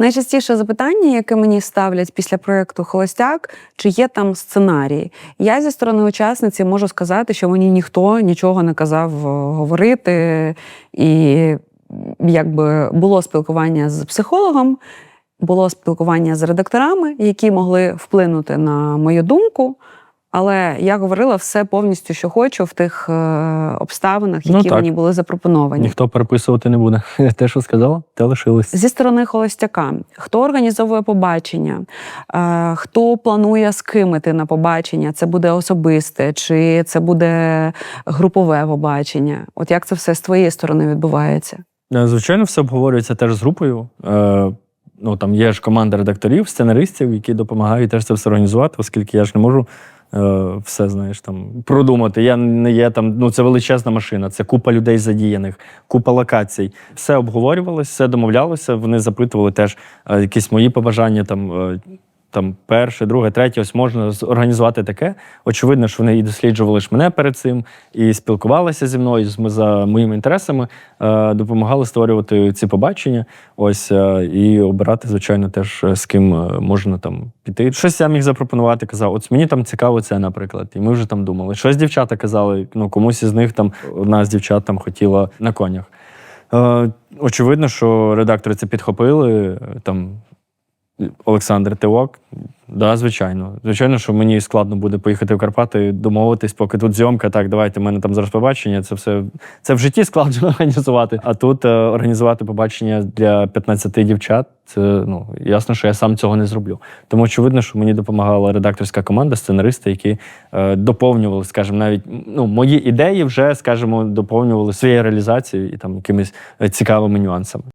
Найчастіше запитання, яке мені ставлять після проєкту Холостяк, чи є там сценарій. Я зі сторони учасниці можу сказати, що мені ніхто нічого не казав е, говорити, і якби було спілкування з психологом, було спілкування з редакторами, які могли вплинути на мою думку. Але я говорила все повністю, що хочу, в тих е, обставинах, Ну, які так. мені були запропоновані. Ніхто переписувати не буде. Те, що сказала, те лишилось. Зі сторони холостяка, хто організовує побачення, е, хто планує з ким іти на побачення, це буде особисте, чи це буде групове побачення? От як це все з твоєї сторони відбувається? Е, Звичайно, все обговорюється теж з групою. Е, ну, там є ж команда редакторів, сценаристів, які допомагають теж це все організувати, оскільки я ж не можу все, знаєш, там продумати. Я не є там, ну це величезна машина, це купа людей задіяних, купа локацій. Все обговорювалося, все домовлялося. Вони запитували теж е, якісь мої побажання там. Там перше, друге, третє, ось можна організувати таке. Очевидно, що вони і досліджували ж мене перед цим, і спілкувалися зі мною за моїми інтересами, е, допомагали створювати ці побачення. Ось е, і обирати, звичайно, теж е, з ким можна там піти. Щось я міг запропонувати, казав, от мені там цікаво це, наприклад. І ми вже там думали. Щось дівчата казали, ну комусь із них там одна з дівчат там хотіла на конях. Очевидно, що редактори це підхопили. Там Олександр Тивок. Да, звичайно. Звичайно, що мені складно буде поїхати в Карпати, домовитись, поки тут зйомка. Так, давайте в мене там зараз побачення. Це все це в житті складно організувати. А тут е, організувати побачення для 15 дівчат. Це ну ясно, що я сам цього не зроблю. Тому очевидно, що мені допомагала редакторська команда, сценаристи, які е, доповнювали, скажімо, навіть ну, мої ідеї вже, скажімо, доповнювали своєю реалізацією і там якимись е, цікавими нюансами.